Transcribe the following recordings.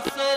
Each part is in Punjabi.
আছে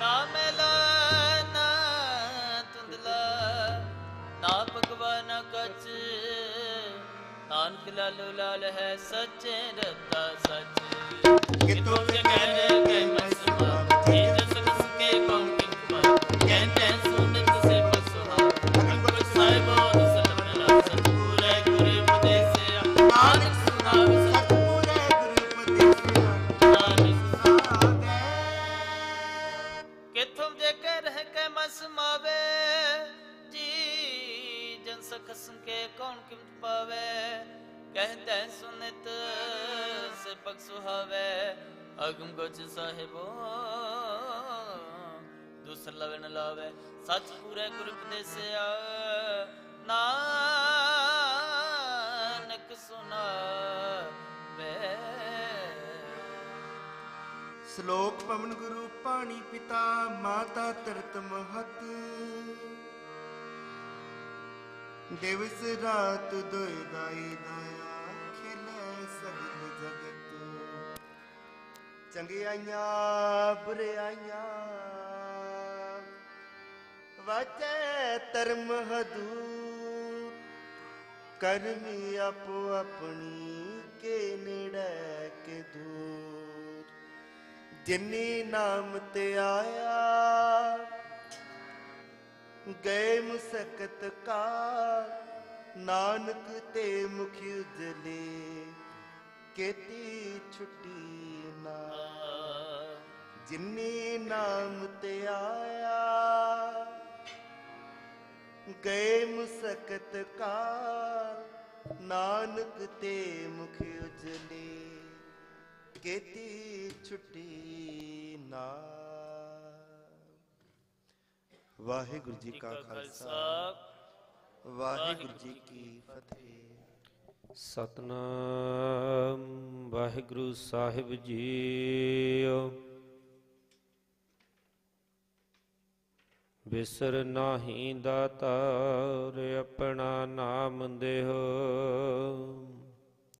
ਨਾ ਮੈਲਾ ਨਾ ਤੁੰਦਲਾ ਨਾ ਭਗਵਾਨ ਕਚ। ਲਾਲੋ ਲਾਲ ਹੈ ਸੱਚੇ ਰਤਾ ਸੱਚ। ਕਿਤੋਂ ਕਿਤੋਂ ਕਹਿ ਸੇ ਪਗ ਸੁਹਾਵੇ ਅਗਮ ਗੋਚ ਸਾਹਿਬੋ। ਦੂਸਰ ਲਵੇ ਨ ਲਾਵੇ ਸੱਚ ਪੂਰੇ ਗੁਰੂ ਉਪਦੇਸਿਆ। ਨਾਨਕ ਸੁਨਾਵੇ। ਸ਼ਲੋਕ ਪਵਨ ਗੁਰੂ ਪਾਣੀ ਪਿਤਾ, ਮਾਤਾ ਤਰਤ ਮਹਤ। ਦਿਵਸ ਰਾਤ ਦੋਇ ਦਾਈ ਦਾਇਆ ਚੰਗਿਆਈਆਂ, ਬੁਰਿਆਈਆਂ। ਵਾਚੈ ਧਰਮ ਹਦੂ ਕਰਮੀ ਆਪੋ ਆਪਣੀ ਕੇ ਨੇੜੇ ਕੇ ਦੂਰ। ਜਿਨੀ ਨਾਮ ਤੇ ਆਇਆ, ਗਏ ਮੁਸਕਤ ਕਾ, ਨਾਨਕ ਤੇ ਮੁਖ ਉਜਲੇ। ਕੀਤੀ ਛੁੱਟੀ ਨਾ। ਜਿਨੀ ਨਾਮ ਤੇ ਆਇਆ, ਗਏ ਮੁਸਕਤ ਕਾ ਨਾਨਕ ਤੇ ਮੁਖ ਉਜਲੇ ਕੀਤੀ ਛੁੱਟੀ ਨਾ। ਵਾਹਿਗੁਰੂ ਜੀ ਕਾ ਖਾਲਸਾ, ਵਾਹਿਗੁਰੂ ਜੀ ਕੀ ਫਤਿਹ। ਸਤਨਾਮ ਵਾਹਿਗੁਰੂ ਸਾਹਿਬ ਜੀਓ। ਬਿਸਰ ਨਾਹੀ ਦਾਤਾਰ ਆਪਣਾ ਨਾਮ ਦੇਹੋ